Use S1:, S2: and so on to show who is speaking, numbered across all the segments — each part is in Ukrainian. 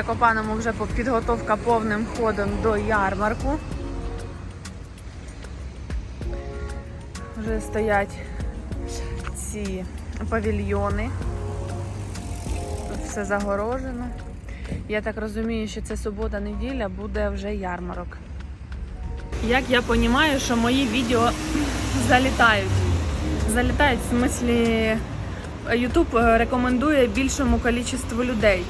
S1: Закопаному вже підготовка повним ходом до ярмарку. Вже стоять ці павільйони. Тут все загорожено. Я так розумію, що це субота-неділя буде вже ярмарок. Як я розумію, що мої відео залітають. Залітають в смислі YouTube рекомендує більшому кількості людей.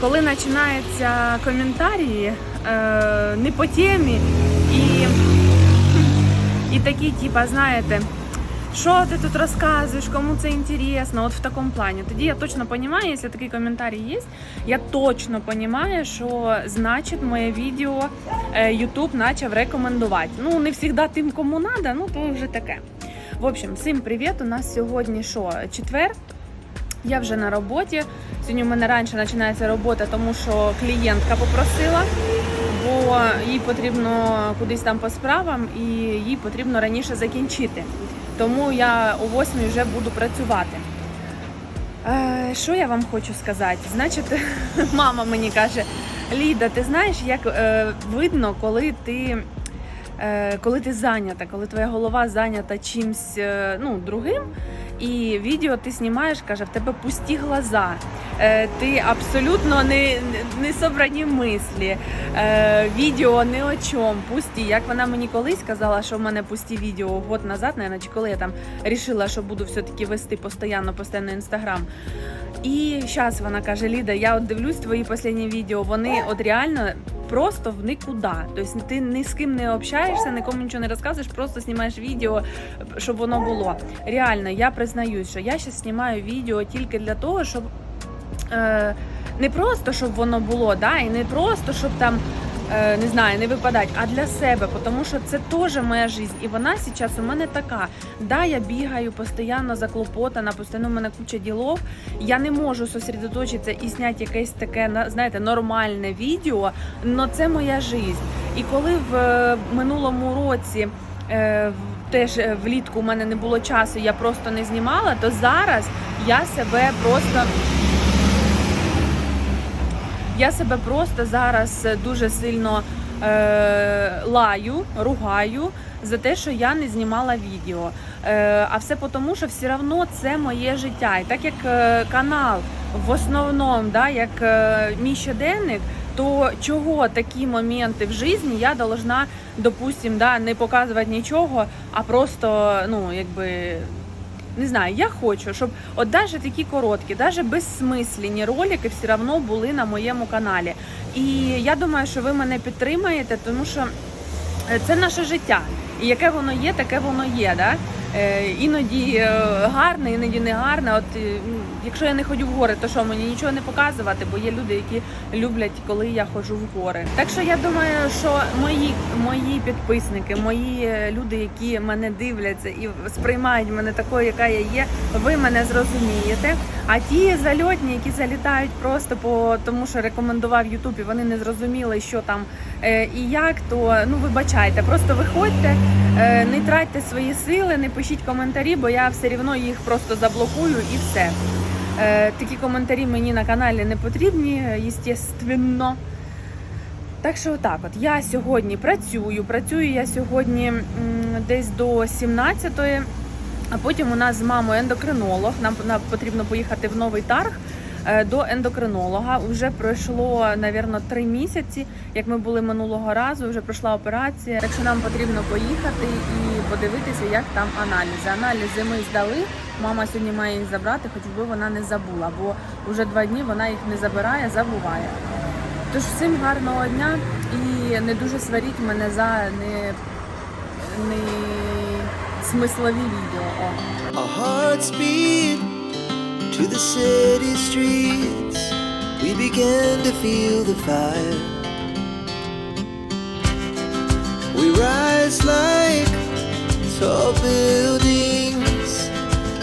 S1: Коли починаються коментарі е, не по темі і, і такі, типа, знаєте, що ти тут розказуєш, кому це інтересно, от в такому плані. Тоді я точно розумію, якщо такий коментарі є, я точно розумію, що значить моє відео е, YouTube почав рекомендувати. Ну, не завжди тим, кому треба, ну то вже таке. В общем, всім привіт! У нас сьогодні що? Четвер. Я вже на роботі. Сьогодні у мене раніше починається робота, тому що клієнтка попросила, бо їй потрібно кудись там по справам і їй потрібно раніше закінчити. Тому я о 8 вже буду працювати. Е, що я вам хочу сказати? Значить, мама мені каже: Ліда, ти знаєш, як е, видно, коли ти. Е, Коли ти зайнята, коли твоя голова зайнята чимсь е, ну, другим, і відео ти знімаєш, каже, в тебе пусті глаза, е, ти абсолютно не, не собрані мислі, відео ні о чому, пусті. Як вона мені колись казала, що в мене пусті відео год назад, наверное, чи коли я там рішила, що буду все-таки вести постійно, постійно інстаграм. І зараз вона каже: Ліда, я от дивлюсь твої останні відео, вони от реально просто в нікуди. Тобто ти ні з ким не общаєшся, нікому нічого не розказуєш, просто знімаєш відео, щоб воно було. Реально, я признаюсь, що я зараз знімаю відео тільки для того, щоб е, не просто щоб воно було, да, і не просто щоб там. Е, Не знаю, не випадати, а для себе, тому що це теж моя життя. І вона зараз у мене така. Да, я бігаю постійно заклопотана, постійно у мене куча ділов. Я не можу сосредоточитися і зняти якесь таке, на- знаєте, нормальне відео, але це моя життя. І коли в е, минулому році е, в- теж влітку у мене не було часу, я просто не знімала, то зараз я себе просто. Я себе просто зараз е, дуже сильно е, лаю, ругаю за те, що я не знімала відео. Е, а все тому, що все одно це моє життя. І так як е, канал в основному, да, як е, мій щоденник, то чого такі моменти в житті я должна, допустим, да, не показувати нічого, а просто, ну, якби. Не знаю, я хочу, щоб от навіть такі короткі, навіть безсмислені ролики все одно були на моєму каналі. І я думаю, що ви мене підтримаєте, тому що е, це наше життя. І яке воно є, таке воно є. Да? Е, іноді е, гарне, іноді не гарне. От е, якщо я не ходжу в гори, то що мені нічого не показувати, бо є люди, які люблять, коли я ходжу в гори. Так що я думаю, що мої, мої підписники, мої люди, які мене дивляться і сприймають мене такою, яка я є, ви мене зрозумієте. А ті зальотні, які залітають просто по тому, що рекомендував Ютуб, і вони не зрозуміли, що там і як, то ну вибачайте, просто виходьте, е, не тратьте свої сили, не пишіть коментарі, бо я все одно їх просто заблокую і все. Е, такі коментарі мені на каналі не потрібні, естественно. Так що так, от я сьогодні працюю. Працюю я сьогодні десь до 17-ї, а потім у нас з мамою ендокринолог. Нам, потрібно поїхати в новий тарг е, до ендокринолога. Вже пройшло, напевно, три місяці, як ми були минулого разу. Вже пройшла операція. Так що нам потрібно поїхати і подивитися, як там аналізи. Аналізи ми здали. Мама сьогодні має їх забрати, хоч би вона не забула, бо вже два дні вона їх не забирає, забуває. Тож всім гарного дня і не дуже сваріть мене за не, не смислові відео.
S2: to the city streets. We began to feel the fire. We rise like tall buildings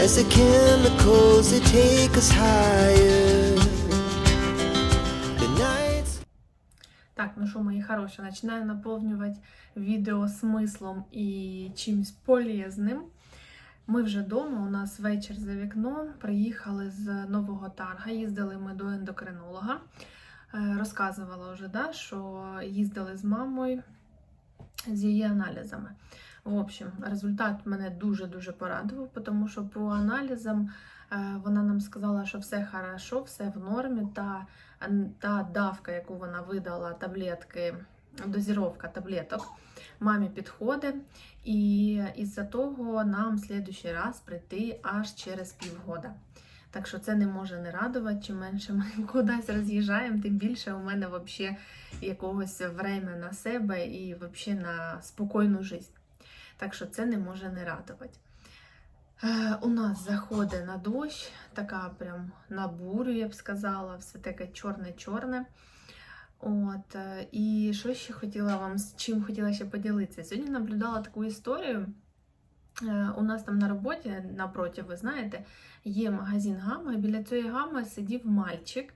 S2: as the chemicals they take us higher. The nights.
S1: Так, ну що, мої хороші, починаю наповнювати відео смислом і чимось полезним. Ми вже вдома, у нас вечір за вікном. Приїхали з нового тарга, їздили ми до ендокринолога. Е, Розказувала вже, да, що їздили з мамою з її аналізами. В общем, результат мене дуже-дуже порадував, тому що по аналізам е, вона нам сказала, що все хорошо, все в нормі. Та, та давка, яку вона видала, таблетки, дозіровка таблеток, мамі підходить. І із-за того нам в следующий раз прийти аж через півгода. Так що це не може не радувати. Чим менше ми кудись роз'їжджаємо, тим більше у мене взагалі якогось время на себе і взагалі на спокійну життя. Так що це не може не радувати. Е, у нас заходить на дощ, така прям на бурю, я б сказала, все таке чорне-чорне. От, е, і що ще хотіла вам з чим хотіла ще поділитися? Сьогодні наблюдала таку історію. Е, У нас там на роботі напроти, ви знаєте, є магазин Гама, і біля цієї гами сидів мальчик.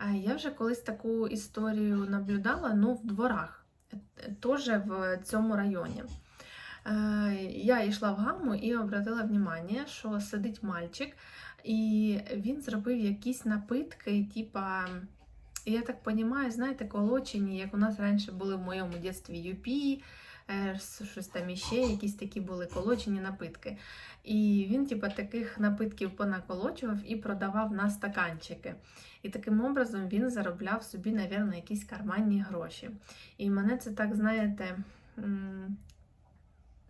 S1: Е, Я вже колись таку історію наблюдала, ну, в дворах, е, теж в цьому районі. Е, Я йшла в гаму і обратила внимание, що сидить мальчик, і він зробив якісь напитки, типа, я так розумію, знаєте, колочені, як у нас раніше були в моєму дитинстві юпі, е, щось там іще, якісь такі були колочені напитки. І він, типа, таких напитків понаколочував і продавав на стаканчики. І таким образом він заробляв собі, напевно, якісь карманні гроші. І мене це так, знаєте.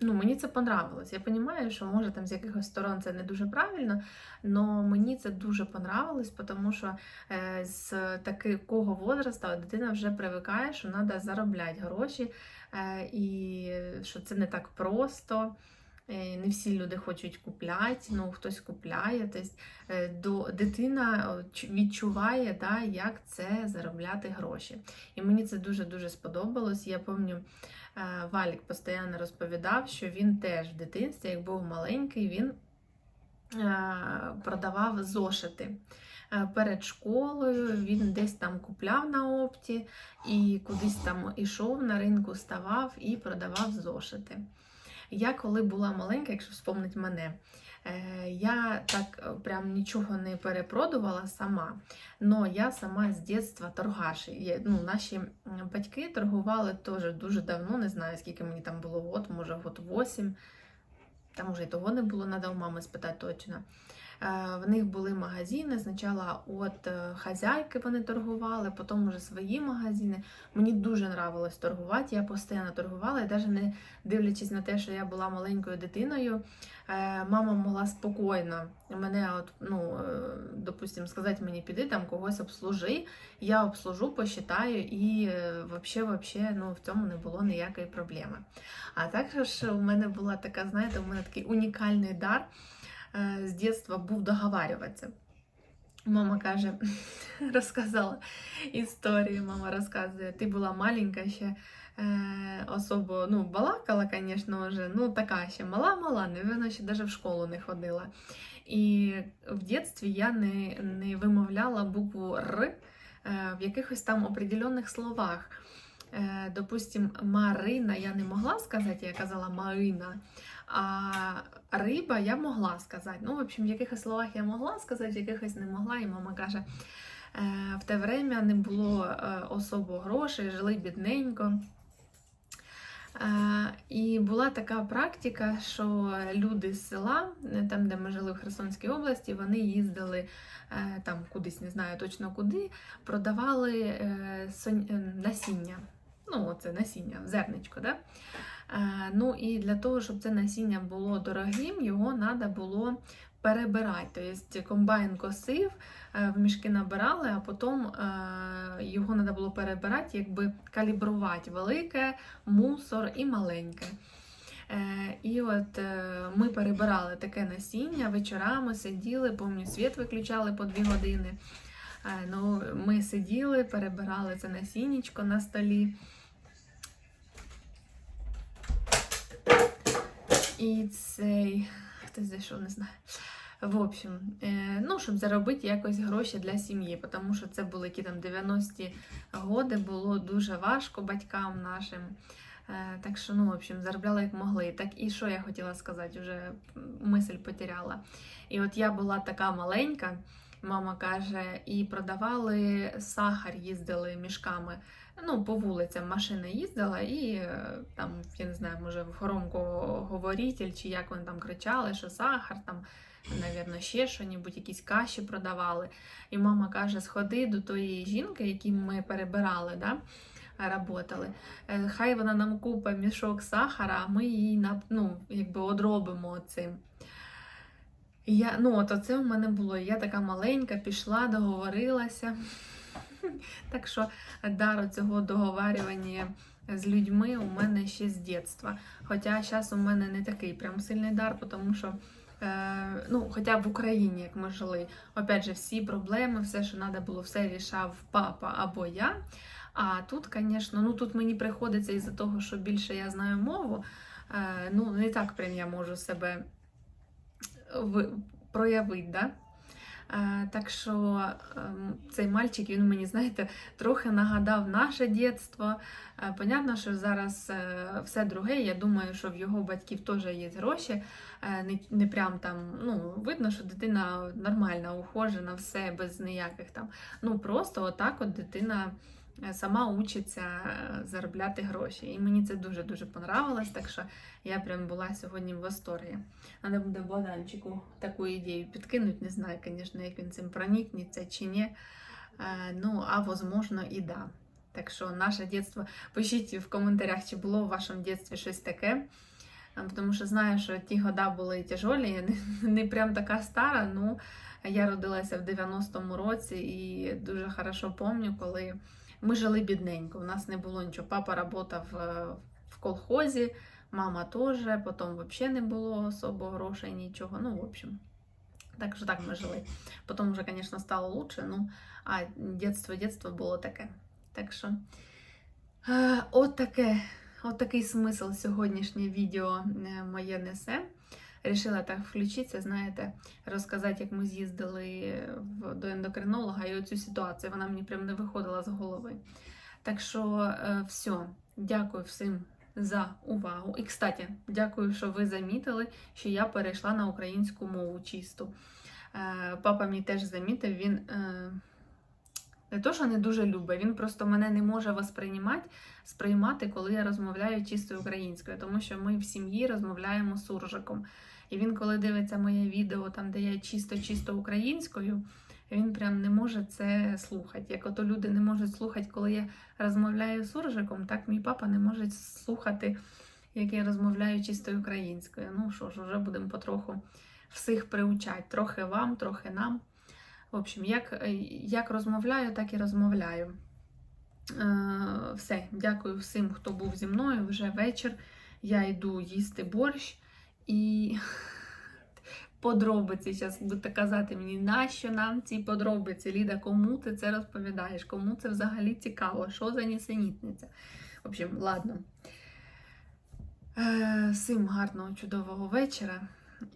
S1: Ну, мені це понравилось. Я розумію, що може там з якихось сторон це не дуже правильно, але мені це дуже понравилось, тому що е, з такого возрасту дитина вже привикає, що треба заробляти гроші, е, і що це не так просто. Е, Не всі люди хочуть купляти, ну хтось купляє. Тобто, е, дитина відчуває, да, як це заробляти гроші. І мені це дуже-дуже сподобалось. Я пам'ятаю, Е, Валік постійно розповідав, що він теж в дитинстві, як був маленький, він продавав зошити. Перед школою він десь там купляв на опті і кудись там ішов на ринку, ставав і продавав зошити. Я коли була маленька, якщо вспомнить мене, е, я так е, прям нічого не перепродувала сама. Но я сама з дитинства торгаш. Ну, наші батьки торгували теж дуже давно, не знаю, скільки мені там було от, може год 8. Там уже і того не було, треба у мами спитати точно. Е, В них були магазини. Спочатку від е, хазяйки вони торгували, потім вже свої магазини. Мені дуже нравилось торгувати. Я постійно торгувала, і навіть не дивлячись на те, що я була маленькою дитиною, е, мама могла спокійно мене, от, ну, е, допустим, сказати мені, піди там когось обслужи. Я обслужу, посчитаю, і вообще, ну, в цьому не було ніякої проблеми. А також у мене була така, знаєте, у мене такий унікальний дар з дитинства був договарюватися. Мама каже, розказала історію. Мама розказує, ти була маленька ще. Е, особо ну, балакала, звісно, вже, ну така ще мала-мала, напевно, ще навіть в школу не ходила. І в дитинстві я не, не вимовляла букву Р е, в якихось там определенних словах. Е, допустим, Марина я не могла сказати, я казала Марина. А риба я могла сказати. Ну, в общем, в якихось словах я могла сказати, в якихось не могла. І мама каже, е, в те время не було е, особо грошей, жили бідненько. І була така практика, що люди з села, там, де ми жили в Херсонській області, вони їздили там кудись, не знаю точно куди, продавали насіння. Ну, це насіння, зерничко, да? Е, Ну і для того, щоб це насіння було дорогим, його треба було перебирати. Тобто комбайн косив, е, в мішки набирали, а потім е, його треба було перебирати, якби калібрувати велике, мусор і маленьке. І от ми перебирали таке насіння вечорами, сиділи, помню, світ виключали по дві години. Ну, ми сиділи, перебирали це насіннячко на столі. І цей хтось зайшов, не знаю. В общем, е, ну, щоб заробити якось гроші для сім'ї, тому що це були які там 90-ті годи, було дуже важко батькам нашим. Е, Так що, ну, в общем, заробляла як могли. Так і що я хотіла сказати, вже мисль потеряла. І от я була така маленька, Мама каже, і продавали сахар, їздили мішками. Ну, по вулицям машина їздила, і е, там, я не знаю, може, в громкоговоритель, чи як вони там кричали, що сахар, там, навірно, ще що-небудь, якісь каші продавали. І мама каже: сходи до тої жінки, які ми перебирали, да, работали. Е, Хай вона нам купить мішок сахара, а ми її ну, якби одробимо цим. Я, ну, от оце у мене було. Я така маленька, пішла, договорилася. Так що дар цього договарювання з людьми у мене ще з дитинства. Хоча зараз у мене не такий прям сильний дар, тому що. Е, ну, хоча в Україні, як ми жили, опять же, всі проблеми, все, що треба було, все рішав папа або я. А тут, звісно, ну тут мені приходиться із-за того, що більше я знаю мову, е, ну не так прям я можу себе ви- проявити. Да? Е, так що ем, цей мальчик, він мені, знаєте, трохи нагадав наше дитинство. Е, понятно, що зараз е, все друге. Я думаю, що в його батьків теж є гроші. Не, не прям там, ну, видно, що дитина нормальна, ухожена, все без ніяких там. Ну, просто отак от дитина сама учиться е, заробляти гроші. І мені це дуже-дуже понравилось, так що я прям була сьогодні в восторгі. Треба буде Богданчику таку ідею підкинути. Не знаю, звісно, як він цим проникнеться чи ні. Е, Ну, а возможно, і да. Так що наше дитинство, пишіть в коментарях, чи було в вашому дитинстві щось таке. Е, Тому що знаю, що ті года були тяжолі, не, не прям така стара. Ну, я родилася в 90-му році і дуже хорошо пам'ятаю, коли ми жили бідненько. У нас не було нічого. Папа працював е, в колхозі, мама теж, потім взагалі не було особо грошей, нічого. Ну, в общем. Так що так ми жили. Потім вже, звісно, стало лучше, ну, а дитинство, дитинство було таке. Так що, е, от таке, от такий смисл сьогоднішнє відео е, моє несе. Рішила так включитися, знаєте, розказати, як ми з'їздили до ендокринолога і оцю ситуацію. Вона мені прям не виходила з голови. Так що, е, все, дякую всім за увагу. І, кстати, дякую, що ви замітили, що я перейшла на українську мову чисту. Е, Папа мій теж замітив, він е, не то, що не дуже любить, він просто мене не може восприймати, сприймати, коли я розмовляю чистою українською, тому що ми в сім'ї розмовляємо суржиком. І він, коли дивиться моє відео, там, де я чисто-чисто українською, він прям не може це слухати. Як ото люди не можуть слухати, коли я розмовляю суржиком, так мій папа не може слухати, як я розмовляю чистою українською. Ну що ж, вже будемо потроху всіх приучати. Трохи вам, трохи нам. В общем, як, як розмовляю, так і розмовляю. Е, все, дякую всім, хто був зі мною. Вже вечір. Я йду їсти борщ і подробиці. Зараз будете казати мені, нащо нам ці подробиці? Ліда, кому ти це розповідаєш? Кому це взагалі цікаво? Що за нісенітниця? В общем, ладно. Е, Всім гарного, чудового вечора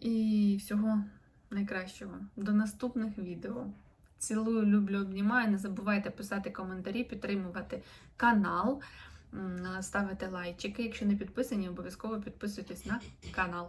S1: і всього найкращого. До наступних відео. Цілую, люблю, обнімаю. Не забувайте писати коментарі, підтримувати канал, ставити лайчики. Якщо не підписані, обов'язково підписуйтесь на канал.